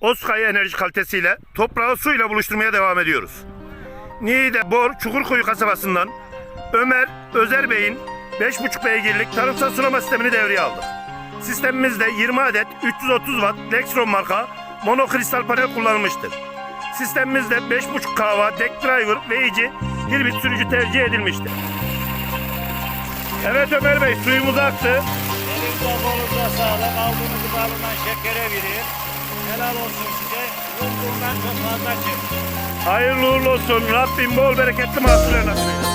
Oskay enerji kalitesiyle toprağı suyla buluşturmaya devam ediyoruz. Niğde Bor Çukurkuyu kasabasından Ömer Özer Bey'in 5,5 beygirlik tarımsal sulama sistemini devreye aldık. Sistemimizde 20 adet 330 watt Lexron marka monokristal panel kullanılmıştır. Sistemimizde 5,5 kava, deck driver ve iyici hirbit sürücü tercih edilmiştir. Evet Ömer Bey suyumuz aktı. Elinize kolunuza sağlık. Aldığınız balından şekere verir. Helal olsun size. Bundan çok fazla çık. Hayırlı uğurlu olsun. Rabbim bol bereketli mahsuller nasip eylesin.